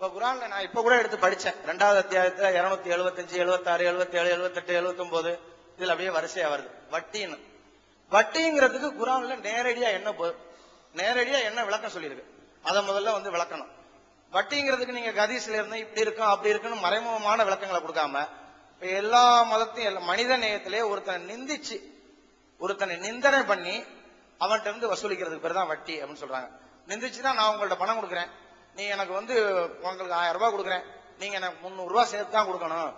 இப்ப குரான்ல நான் இப்ப கூட எடுத்து படிச்சேன். ரெண்டாவது அத்தியாயத்துல இருநூத்தி எழுபத்தஞ்சு எழுபத்தாறு எழுபத்தேழு எழுபத்தெட்டு எழுபத்தொன்பது இதுல அப்படியே வரிசையா வருது. வட்டின்னு. வட்டிங்கிறதுக்கு குரான்ல நேரடியா என்ன நேரடியா என்ன விளக்கம் சொல்லியிருக்கு? அதை முதல்ல வந்து விளக்கணும். வட்டிங்கிறதுக்கு நீங்க கதீஸ்ல இருந்து இப்படி இருக்கும் அப்படி இருக்குன்னு மறைமுகமான விளக்கங்களை கொடுக்காம இப்ப எல்லா மதத்தையும் எல்லா- மனித நேயத்திலே ஒருத்தனை நிந்திச்சு ஒருத்தனை நிந்தனை பண்ணி அவன்கிட்ட இருந்து வசூலிக்கிறதுக்கு பேர் தான் வட்டி அப்படின்னு சொல்றாங்க. நிந்திச்சுதான் நான் உங்கள்ட்ட பணம் கொடுக்குறேன். நீ எனக்கு வந்து உங்களுக்கு ஆயிரம் ரூபாய் கொடுக்குறேன். நீங்க எனக்கு முந்நூறு ரூபாய் சேர்த்து தான் கொடுக்கணும்.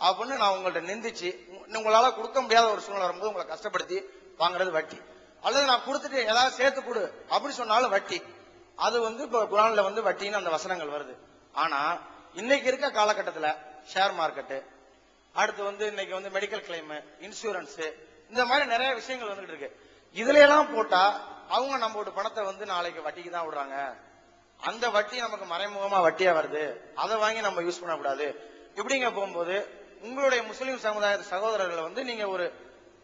அப்படின்னு நான் உங்கள்ட்ட நிந்திச்சு உங்களால கொடுக்க முடியாத ஒரு சூழ்நிலை வரும்போது உங்களை கஷ்டப்படுத்தி வாங்குறது வட்டி. அல்லது நான் கொடுத்துட்டு ஏதாவது சேர்த்து கொடு அப்படி சொன்னாலும் வட்டி. அது வந்து இப்ப குரான்ல வந்து வட்டின்னு அந்த வசனங்கள் வருது. ஆனா இன்னைக்கு இருக்க காலகட்டத்தில் ஷேர் மார்க்கெட்டு அடுத்து வந்து இன்னைக்கு வந்து மெடிக்கல் கிளைம் இன்சூரன்ஸ் இந்த மாதிரி நிறைய விஷயங்கள் வந்துட்டு இருக்கு. இதுல எல்லாம் போட்டா அவங்க நம்மளோட பணத்தை வந்து நாளைக்கு வட்டிக்கு தான் விடுறாங்க. அந்த வட்டி நமக்கு மறைமுகமா வட்டியா வருது. அதை வாங்கி நம்ம யூஸ் பண்ணக்கூடாது. இப்படிங்க போகும்போது உங்களுடைய முஸ்லீம் சமுதாய சகோதரர்களை வந்து நீங்க ஒரு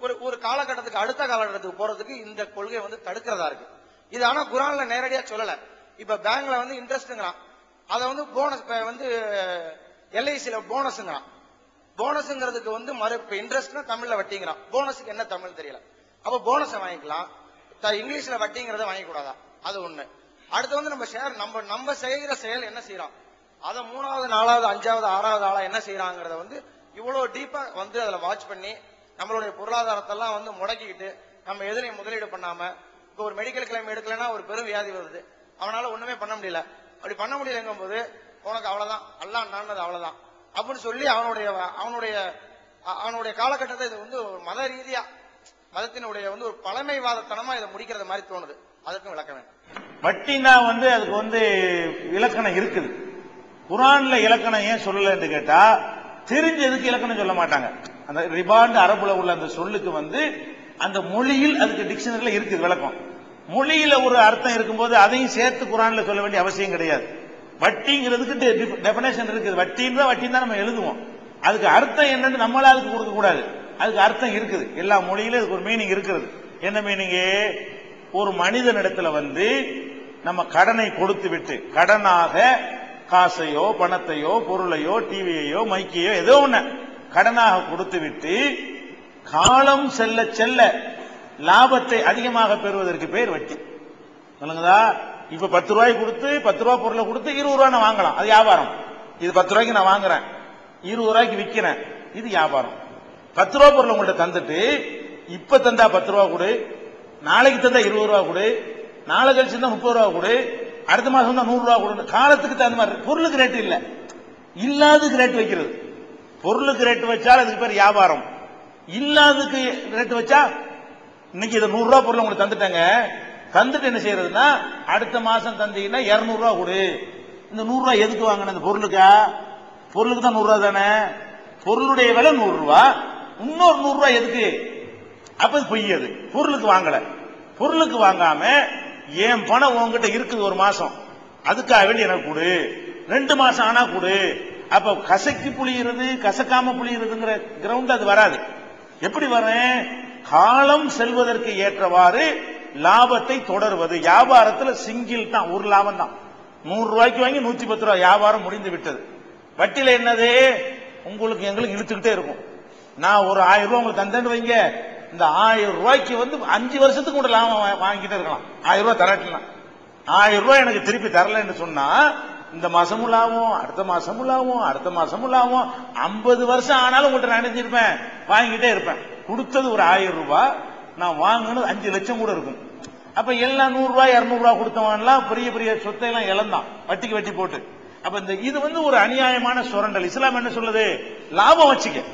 ஒரு ஒரு காலகட்டத்துக்கு அடுத்த காலகட்டத்துக்கு போறதுக்கு இந்த கொள்கை வந்து தடுக்கிறதா இருக்கு. இது ஆனா குரான்ல நேரடியா சொல்லல. இப்ப பேங்க்ல வந்து இன்ட்ரெஸ்ட்ங்கிறான் அதை வந்து போனஸ் வந்து எல்ஐசியில போனஸ்ங்கிறான் போனஸ்ங்கிறதுக்கு வந்து மறு இப்ப இன்ட்ரெஸ்ட்னா தமிழ்ல வட்டிங்கிறான். போனஸுக்கு என்ன தமிழ் தெரியல. அப்ப போனஸை வாங்கிக்கலாம். இங்கிலீஷ்ல வட்டிங்கிறத வாங்கிக்கூடாதா? அது ஒண்ணு. அடுத்து வந்து நம்ம ஷேர் நம்ம நம்ம செய்கிற செயல் என்ன செய்யறோம் அதை மூணாவது நாலாவது அஞ்சாவது ஆறாவது ஆளா என்ன செய்யறாங்கிறத வந்து இவ்வளவு டீப்பா வந்து அதுல வாட்ச் பண்ணி நம்மளுடைய பொருளாதாரத்தெல்லாம் வந்து முடக்கிக்கிட்டு நம்ம எதிரையும் முதலீடு பண்ணாம இப்போ ஒரு மெடிக்கல் கிளைம் எடுக்கலைன்னா ஒரு பெரும் வியாதி வருது. அவனால ஒண்ணுமே பண்ண முடியல. அப்படி பண்ண முடியலங்கும் போது உனக்கு அவ்வளவுதான். அல்லா நானது அவ்வளவுதான். அப்படின்னு சொல்லி அவனுடைய அவனுடைய அவனுடைய காலகட்டத்தை இது வந்து ஒரு மத ரீதியா மதத்தினுடைய வந்து ஒரு பழமைவாதத்தனமா இதை முடிக்கிறது மாதிரி தோணுது. அதுக்கும் விளக்க வேண்டும் வட்டினா வந்து அதுக்கு வந்து இலக்கணம் இருக்குது. குரான்ல இலக்கணம் ஏன் சொல்லலன்னு கேட்டா தெரிஞ்சதுக்கு இலக்கணம் சொல்ல மாட்டாங்க. அந்த ரிபாண்ட் அரபுல உள்ள அந்த சொல்லுக்கு வந்து அந்த மொழியில் அதுக்கு டிக்ஷனரியில இருக்குது விளக்கம். மொழியில ஒரு அர்த்தம் இருக்கும்போது அதையும் சேர்த்து குரான்ல சொல்ல வேண்டிய அவசியம் கிடையாது. வட்டிங்கிறதுக்கு டெபினேஷன் இருக்குது. வட்டின்னு தான் வட்டின்னு தான் நம்ம எழுதுவோம். அதுக்கு அர்த்தம் என்னன்னு நம்மளா அதுக்கு கொடுக்க கூடாது. அதுக்கு அர்த்தம் இருக்குது. எல்லா மொழியிலும் அதுக்கு ஒரு மீனிங் இருக்கிறது. என்ன மீனிங்கு ஒரு மனிதனிடத்துல வந்து நம்ம கடனை கொடுத்து விட்டு கடனாக காசையோ பணத்தையோ பொருளையோ டிவியையோ மைக்கையோ ஏதோ ஒண்ணு கடனாக கொடுத்து விட்டு காலம் செல்ல செல்ல லாபத்தை அதிகமாக பெறுவதற்கு பேர் வட்டி. சொல்லுங்கதா? இப்ப பத்து ரூபாய் கொடுத்து பத்து ரூபாய் பொருளை கொடுத்து இருபது ரூபாய் நான் வாங்கலாம். அது வியாபாரம். இது பத்து ரூபாய்க்கு நான் வாங்குறேன். இருபது ரூபாய்க்கு விற்கிறேன் இது வியாபாரம். பத்து ரூபாய் பொருள் உங்கள்கிட்ட தந்துட்டு இப்ப தந்தா பத்து ரூபா கொடு நாளைக்கு தந்தா இருபது ரூபா கொடு நாளை கழிச்சு தான் முப்பது ரூபா கொடு. அடுத்த மாசம் தான் நூறு ரூபா கொடு காலத்துக்கு தகுந்த மாதிரி. பொருளுக்கு ரேட் இல்ல. இல்லாததுக்கு ரேட் வைக்கிறது. பொருளுக்கு ரேட் வச்சால் அதுக்கு பேர் வியாபாரம். இல்லாததுக்கு ரேட் வச்சா இன்னைக்கு இதை நூறு ரூபா பொருள் உங்களுக்கு தந்துட்டாங்க. தந்துட்டு என்ன செய்யறதுன்னா அடுத்த மாசம் தந்தீங்கன்னா இருநூறு ரூபா கொடு. இந்த நூறு ரூபா எதுக்கு வாங்கின இந்த பொருளுக்கா? பொருளுக்கு தான் நூறு ரூபா தானே. பொருளுடைய விலை நூறு ரூபா. இன்னொரு நூறு ரூபா எதுக்கு? அப்ப பொய் அது. பொருளுக்கு வாங்கல. பொருளுக்கு வாங்காம என் பணம் உங்ககிட்ட இருக்குது ஒரு மாசம். அதுக்காக வேண்டி எனக்கு கொடு. ரெண்டு மாசம் ஆனா கொடு. அப்ப கசக்கி புளியிறது கசக்காம புளியிறதுங்கிற கிரவுண்ட் அது வராது. எப்படி வரேன் காலம் செல்வதற்கு ஏற்றவாறு லாபத்தை தொடர்வது. வியாபாரத்துல சிங்கிள் தான் ஒரு லாபம் தான். நூறு ரூபாய்க்கு வாங்கி நூத்தி பத்து ரூபாய் வியாபாரம் முடிந்து விட்டது. வட்டியில என்னது? உங்களுக்கு எங்களுக்கு இழுத்துக்கிட்டே இருக்கும். நான் ஒரு ஆயிரம் ரூபாய் உங்களுக்கு தந்தேன்னு வைங்க. இந்த ஆயிரம் ரூபாய்க்கு வந்து அஞ்சு வருஷத்துக்கு கூட லாபம் வா- வாங்கிட்டே இருக்கலாம். ஆயிரம் ரூபாய் தரட்டலாம் ஆயிரம் ரூபாய் எனக்கு திருப்பி தரலன்னு சொன்னா இந்த மாசமும் லாபம் அடுத்த மாசமும் லாபம் அடுத்த மாசமும் லாபம். ஐம்பது வருஷம் ஆனாலும் உங்கள்கிட்ட நான் நினைச்சிருப்பேன் வாங்கிட்டே இருப்பேன். கொடுத்தது ஒரு ஆயிரம் ரூபாய் நான் வாங்கினது அஞ்சு லட்சம் கூட இருக்கும். அப்ப எல்லாம் நூறு ரூபாய் இருநூறு ரூபாய் கொடுத்தவன்லாம் பெரிய பெரிய சொத்தை எல்லாம் இழந்தான் வட்டிக்கு வட்டி போட்டு. அப்ப இந்த இது வந்து ஒரு அநியாயமான சுரண்டல். இஸ்லாம் என்ன சொல்லுது? லாபம் வச்சுக்க.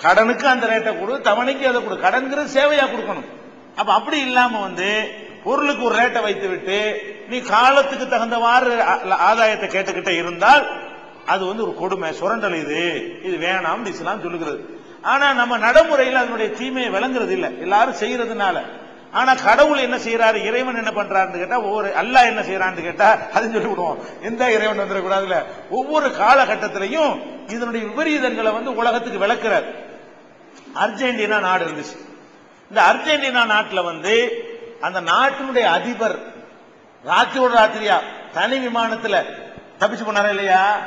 கடனுக்கு அந்த ரேட்டை கொடு தவணைக்கு அதை கொடு. கடன்கிறது சேவையா கொடுக்கணும். அப்ப அப்படி இல்லாம வந்து பொருளுக்கு ஒரு ரேட்டை வைத்து விட்டு நீ காலத்துக்கு தகுந்தவாறு ஆதாயத்தை கேட்டுக்கிட்டே இருந்தால் அது வந்து ஒரு கொடுமை சுரண்டல் இது. இது வேணாம் இஸ்லாம் சொல்லுகிறது. ஆனா நம்ம நடைமுறையில் அதனுடைய தீமையை விளங்குறது இல்லை. எல்லாரும் செய்யறதுனால. ஆனா கடவுள் என்ன செய்யறாரு இறைவன் என்ன பண்றாருன்னு கேட்டா ஒவ்வொரு அல்ல என்ன செய்யறான்னு கேட்டா அதுன்னு சொல்லி விடுவோம் எந்த இறைவன் வந்துடக்கூடாதுல ஒவ்வொரு காலகட்டத்திலையும் இதனுடைய விபரீதங்களை வந்து உலகத்துக்கு விளக்குறாரு. அர்ஜென்டினா நாடு இருந்துச்சு. இந்த அர்ஜென்டினா நாட்டில் வந்து அந்த நாட்டினுடைய அதிபர் ராத்திரியோட ராத்திரியா தனி விமானத்துல தப்பிச்சு போனாரா இல்லையா?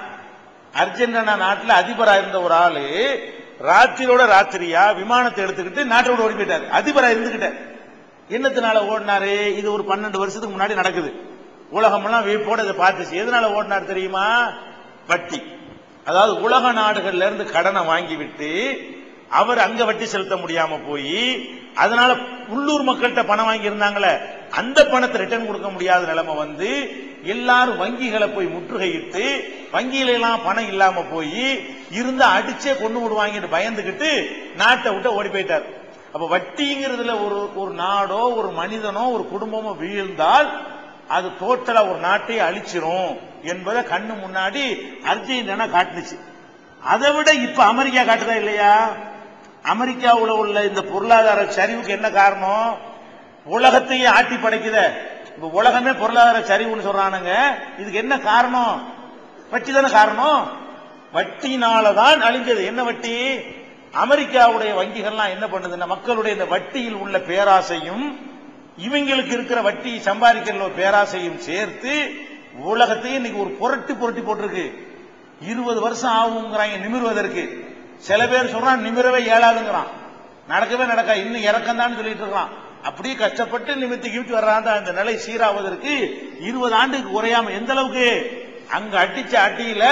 அர்ஜென்டினா நாட்டில் அதிபரா இருந்த ஒரு ஆளு ராத்திரியோட ராத்திரியா விமானத்தை எடுத்துக்கிட்டு நாட்டோட ஓடி போயிட்டாரு. அதிபரா இருந்துகிட்டார். என்னத்தினால ஓடினாரு? இது ஒரு பன்னெண்டு வருஷத்துக்கு முன்னாடி நடக்குது. உலகமெல்லாம் வீப்போட இதை பார்த்துச்சு. எதனால ஓடினார் தெரியுமா? வட்டி. அதாவது உலக நாடுகள்ல இருந்து கடனை வாங்கி விட்டு அவர் அங்க வட்டி செலுத்த முடியாம போய் அதனால உள்ளூர் மக்கள்கிட்ட பணம் வாங்கி இருந்தாங்களே அந்த பணத்தை ரிட்டர்ன் கொடுக்க முடியாத நிலைமை வந்து எல்லாரும் வங்கிகளை போய் முற்றுகையிட்டு வங்கியில எல்லாம் பணம் இல்லாம போய் இருந்த அடிச்சே கொண்டு விடுவாங்கன்னு பயந்துகிட்டு நாட்டை விட்டு ஓடி போயிட்டார். அப்ப வட்டிங்கிறதுல ஒரு ஒரு நாடோ ஒரு மனிதனோ ஒரு குடும்பமோ வீழ்ந்தால் அது டோட்டலா ஒரு நாட்டை அழிச்சிரும் என்பதை கண்ணு முன்னாடி அர்ஜென்டினா காட்டுனுச்சு. அதை விட இப்ப அமெரிக்கா காட்டுதா இல்லையா? அமெரிக்காவுல உள்ள இந்த பொருளாதார சரிவுக்கு என்ன காரணம்? உலகத்தையே ஆட்டி படைக்குத. இப்ப உலகமே பொருளாதார சரிவுன்னு சொல்றானுங்க. இதுக்கு என்ன காரணம்? வட்டி தானே காரணம்? வட்டினாலதான் அழிஞ்சது. என்ன வட்டி? அமெரிக்காவுடைய வங்கிகள்லாம் என்ன பண்ணுதுன்னா மக்களுடைய இந்த வட்டியில் உள்ள பேராசையும் இவங்களுக்கு இருக்கிற வட்டி சம்பாதிக்கிற பேராசையும் சேர்த்து உலகத்தையும் இன்னைக்கு ஒரு புரட்டி புரட்டி போட்டிருக்கு. இருபது வருஷம் ஆகுங்கிறாங்க நிமிர்வதற்கு. சில பேர் சொல்றான் நிமிரவே ஏழாதுங்கிறான் நடக்கவே நடக்கா இன்னும் இறக்கந்தான்னு சொல்லிட்டு இருக்கான். அப்படியே கஷ்டப்பட்டு நிமித்தி கிமித்தி வர்றாங்க அந்த நிலை சீராவதற்கு இருபது ஆண்டுக்கு குறையாம எந்த அளவுக்கு? அங்க அடிச்ச அட்டியில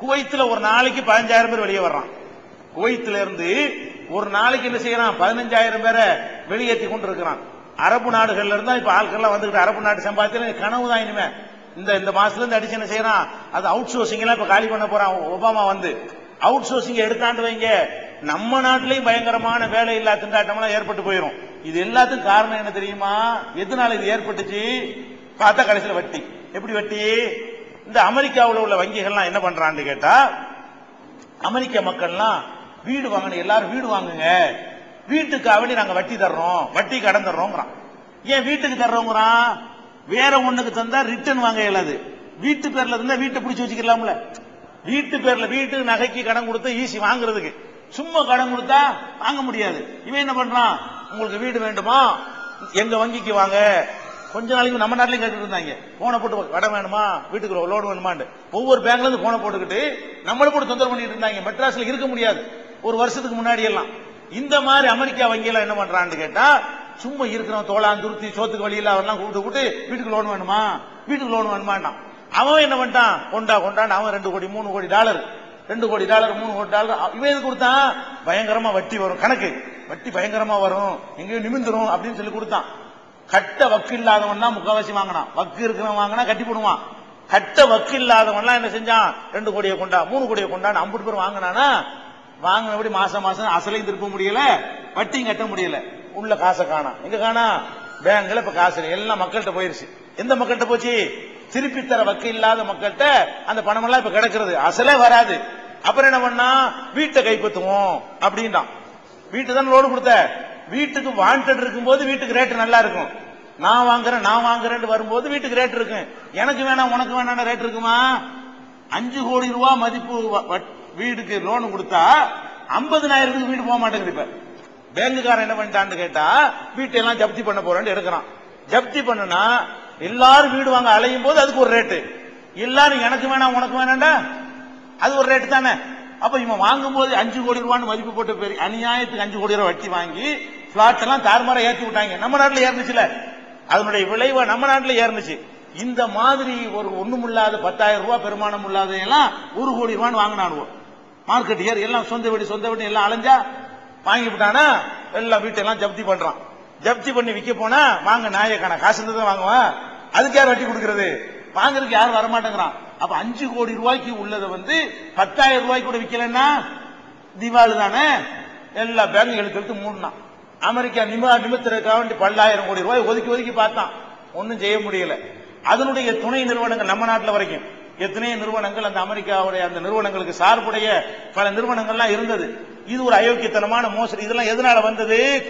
குவைத்துல ஒரு நாளைக்கு பதினஞ்சாயிரம் பேர் வெளியே வர்றான். குவைத்தில இருந்து ஒரு நாளைக்கு என்ன செய்யறான்? பதினஞ்சாயிரம் பேரை வெளியேற்றி கொண்டு இருக்கிறான் அரபு நாடுகள்ல இருந்தா இப்ப ஆட்கள்லாம் வந்துகிட்டு அரபு நாட்டு சம்பாத்தியம் கனவு தான் இனிமே. இந்த இந்த மாசத்துல இருந்து அடிச்சு என்ன செய்யறான்? அது அவுட் சோர்சிங் எல்லாம் இப்ப காலி பண்ண போறான். ஒபாமா வந்து அவுட் சோர்சிங் எடுத்தாண்டு வைங்க. நம்ம நாட்டிலையும் பயங்கரமான வேலை இல்லா திண்டாட்டம்லாம் ஏற்பட்டு போயிடும் இது எல்லாத்துக்கும் காரணம் என்ன தெரியுமா? எதனால இது ஏற்பட்டுச்சு? பார்த்தா கடைசியில் வட்டி. எப்படி வட்டி? இந்த அமெரிக்காவில் உள்ள வங்கிகள்லாம் என்ன பண்றான்னு கேட்டா அமெரிக்க மக்கள்லாம் வீடு வாங்கணும் எல்லாரும் வீடு வாங்குங்க. வீட்டுக்காக வேண்டி நாங்க வட்டி தர்றோம் வட்டி கடன் தர்றோங்கிறான் ஏன் வீட்டுக்கு தர்றோங்கிறான்? வேற ஒண்ணுக்கு தந்தா ரிட்டர்ன் வாங்க இயலாது. வீட்டு பேர்ல இருந்தா வீட்டை பிடிச்சி வச்சுக்கலாம்ல. வீட்டு பேர்ல வீட்டு நகைக்கு கடன் கொடுத்தா ஈஸி வாங்குறதுக்கு. சும்மா கடன் கொடுத்தா வாங்க முடியாது. இவன் என்ன பண்றான்? உங்களுக்கு வீடு வேண்டுமா? எங்க வங்கிக்கு வாங்க. கொஞ்ச நாளைக்கு நம்ம நாட்டிலையும் கேட்டுட்டு இருந்தாங்க. போனை போட்டு கடன் வேணுமா? வீட்டுக்கு லோன் வேணுமான்னு ஒவ்வொரு பேங்க்ல இருந்து போனை போட்டுக்கிட்டு நம்மளும் போட்டு தொந்தரவு பண்ணிட்டு இருந்தாங்க. மெட்ராஸ்ல இருக்க முடியாது. ஒரு வருஷத்துக்கு முன்னாடி எல்லாம். இந்த மாதிரி அமெரிக்கா வங்கியில என்ன பண்றான்னு கேட்டா சும்மா இருக்கிறவன் தோளான் துருத்தி சோத்துக்கு வழியில அவெல்லாம் கூப்பிட்டு கூப்பிட்டு வீட்டுக்கு லோன் வேணுமா? வீட்டுக்கு லோன் வேணுமான்னா அவன் என்ன பண்ணிட்டான்? கொண்டா கொண்டாண்டு அவன் ரெண்டு கோடி மூணு கோடி டாலர் ரெண்டு கோடி டாலர் மூணு கோடி டாலர் இவன் எது கொடுத்தான்? பயங்கரமா வட்டி வரும். கணக்கு. வட்டி பயங்கரமா வரும். எங்கேயும் நிமிந்துரும் அப்படின்னு சொல்லி கொடுத்தான். கட்ட வக்கு இல்லாதவன் தான் முக்காவாசி வாங்கினான். வக்கு இருக்கிறவன் வாங்கினா கட்டி போடுவான். கட்ட வக்கு இல்லாதவன்லாம் என்ன செஞ்சான்? ரெண்டு கோடியை கொண்டா மூணு கோடியை கொண்டான்னு ஐம்பது பேர் வாங்கினானா வாங்கினபடி மாசம் மாசம் அசலையும் திருப்ப முடியல வட்டியும் கட்ட முடியல. உள்ள காசை காணாம் எங்க காணா? பேங்க்ல இப்ப காசு எல்லாம் மக்கள்கிட்ட போயிருச்சு. எந்த மக்கள்கிட்ட போச்சு? திருப்பி தர வக்கு இல்லாத மக்கள்கிட்ட அந்த பணம் எல்லாம் இப்ப கிடக்குறது. அசலே வராது. அப்புறம் என்ன பண்ணா? வீட்டை கைப்பற்றுவோம் அப்படின்றான். வீட்டு தான் லோடு கொடுத்த? வீட்டுக்கு வாண்டட் இருக்கும்போது வீட்டுக்கு ரேட்டு நல்லா இருக்கும். நான் வாங்குறேன் நான் வாங்குறேன்னு வரும்போது வீட்டுக்கு ரேட் இருக்கும். எனக்கு வேணாம் உனக்கு வேணாம் ரேட் இருக்குமா? அஞ்சு கோடி ரூபா மதிப்பு வீடுக்கு லோன் கொடுத்தா ஐம்பதுனாயிரத்துக்கு வீடு போக மாட்டேங்குது இப்ப. பேங்குக்காரன் என்ன பண்ணிட்டான்னு கேட்டா வீட்டெல்லாம் ஜப்தி பண்ண போறேன்னு எடுக்கிறான். ஜப்தி பண்ணுனா எல்லாரும் வீடு வாங்க அலையும் போது அதுக்கு ஒரு ரேட்டு எல்லாரும் எனக்கு வேணாம் உனக்கு வேணாண்டா அது ஒரு ரேட்டு தானே. அப்ப இவன் வாங்கும் போது அஞ்சு கோடி ரூபான்னு மதிப்பு போட்டு பெரிய அநியாயத்துக்கு அஞ்சு கோடி ரூபாய் வட்டி வாங்கி பிளாட் எல்லாம் தார்மாரா ஏற்றி விட்டாங்க. நம்ம நாட்டில் ஏறிச்சுல அதனுடைய விளைவு நம்ம நாட்டில் ஏறிச்சு இந்த மாதிரி ஒரு ஒண்ணுமில்லாத பத்தாயிரம் ரூபாய் பெருமானம் இல்லாத எல்லாம் ஒரு கோடி ரூபான்னு வாங்கினானுவோம் மார்க்கெட் ஏறி எல்லாம் சொந்த வீடு சொந்த வீடு எல்லாம் அலைஞ்சா வாங்கி விட்டானா எல்லாம் வீட்டெல்லாம் ஜப்தி பண்றான். ஜப்தி பண்ணி விற்க போனா வாங்க நாயக்கான காசு இருந்தது தான் வாங்குவேன். அதுக்கு யார் வட்டி கொடுக்கறது? வாங்குறதுக்கு யாரும் வரமாட்டேங்கிறான். அப்ப அஞ்சு கோடி ரூபாய்க்கு உள்ளதை வந்து பத்தாயிரம் ரூபாய்க்கு கூட விற்கலன்னா திவாலு தானே? எல்லா பேங்க் எழுத்து எழுத்து மூடினான் அமெரிக்கா நிமா நிமித்திற்காக வேண்டி பல்லாயிரம் கோடி ரூபாய் ஒதுக்கி ஒதுக்கி பார்த்தான். ஒன்றும் செய்ய முடியல. அதனுடைய துணை நிறுவனங்கள் நம்ம நாட்டில் வரைக்கும். எத்தனையோ நிறுவனங்கள் அந்த அமெரிக்காவுடைய அந்த நிறுவனங்களுக்கு சார்புடைய பல நிறுவனங்கள்லாம் இருந்தது. இது ஒரு அயோக்கியத்தனமான மோசடி. இதெல்லாம் எதனால வந்தது?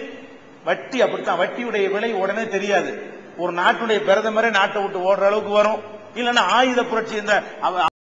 வட்டி அப்படித்தான். வட்டியுடைய விலை உடனே தெரியாது. ஒரு நாட்டுடைய பிரதமரே நாட்டை விட்டு ஓடுற அளவுக்கு வரும். இல்லைன்னா ஆயுத புரட்சி இந்த